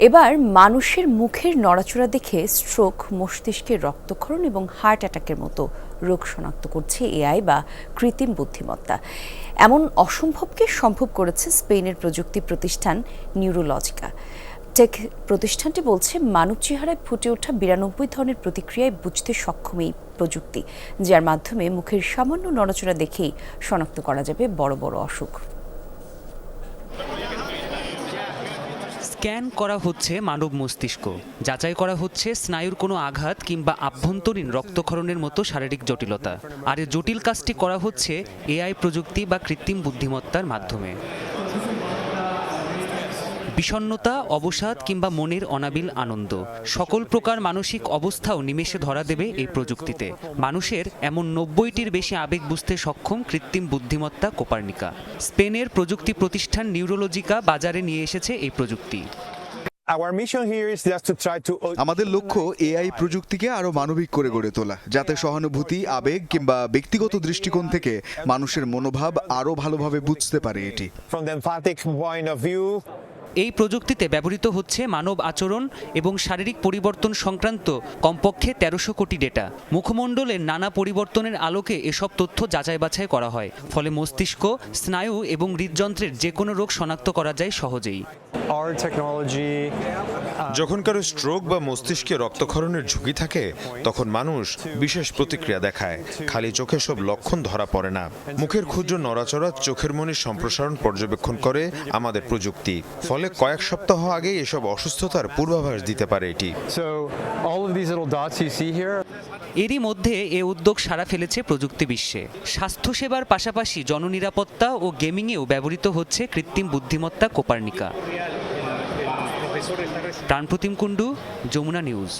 এবার মানুষের মুখের নড়াচড়া দেখে স্ট্রোক মস্তিষ্কের রক্তক্ষরণ এবং হার্ট অ্যাটাকের মতো রোগ শনাক্ত করছে এআই বা কৃত্রিম বুদ্ধিমত্তা। এমন অসম্ভবকে সম্ভব করেছে স্পেনের প্রযুক্তি প্রতিষ্ঠান নিউরোলজিকা। টেক প্রতিষ্ঠানটি বলছে, মানব চেহারায় ফুটে ওঠা বিরানব্বই ধরনের প্রতিক্রিয়ায় বুঝতে সক্ষম এই প্রযুক্তি, যার মাধ্যমে মুখের সামান্য নড়াচড়া দেখেই শনাক্ত করা যাবে বড় বড় অসুখ। স্ক্যান করা হচ্ছে মানব মস্তিষ্ক। যাচাই করা হচ্ছে স্নায়ুর কোনো আঘাত কিংবা আভ্যন্তরীণ রক্তক্ষরণের মতো শারীরিক জটিলতা। আর জটিল কাজটি করা হচ্ছে এআই প্রযুক্তি বা কৃত্রিম বুদ্ধিমত্তার মাধ্যমে। বিষণ্ণতা অবসাদ কিংবা মনের অনাবিল আনন্দ। সকল প্রকার মানসিক অবস্থাও নিমেষে ধরা দেবে এই প্রযুক্তিতে। মানুষের এমন নব্বইটির বেশি আবেগ বুঝতে সক্ষম কৃত্রিম বুদ্ধিমত্তা কোপার্নিকা। স্পেনের প্রযুক্তি প্রতিষ্ঠান নিউরোলজিকা বাজারে নিয়ে এসেছে এই প্রযুক্তি। আমাদের লক্ষ্য এআই প্রযুক্তিকে আরও মানবিক করে গড়ে তোলা যাতে সহানুভূতি আবেগ কিংবা ব্যক্তিগত দৃষ্টিকোণ থেকে মানুষের মনোভাব আরও ভালোভাবে বুঝতে পারে এটি। এই প্রযুক্তিতে ব্যবহৃত হচ্ছে মানব আচরণ এবং শারীরিক পরিবর্তন সংক্রান্ত কমপক্ষে তেরোশো কোটি ডেটা। মুখমণ্ডলের নানা পরিবর্তনের আলোকে এসব তথ্য যাচাই বাছাই করা হয়। ফলে মস্তিষ্ক, স্নায়ু এবং হৃদযন্ত্রের যে কোনো রোগ শনাক্ত করা যায় সহজেই। যখন কারও স্ট্রোক বা মস্তিষ্কে রক্তক্ষরণের ঝুঁকি থাকে তখন মানুষ বিশেষ প্রতিক্রিয়া দেখায়। খালি চোখে সব লক্ষণ ধরা পড়ে না। মুখের ক্ষুদ্র নড়াচড়া চোখের মনির সম্প্রসারণ পর্যবেক্ষণ করে আমাদের প্রযুক্তি। ফলে কয়েক সপ্তাহ আগে এসব অসুস্থতার পূর্বাভাস দিতে পারে এটি। এরই মধ্যে এ উদ্যোগ সাড়া ফেলেছে প্রযুক্তি বিশ্বে। স্বাস্থ্যসেবার পাশাপাশি জননিরাপত্তা ও গেমিংয়েও ব্যবহৃত হচ্ছে কৃত্রিম বুদ্ধিমত্তা কোপার্নিকা। প্রাণপ্রতিম কুণ্ডু, যমুনা নিউজ।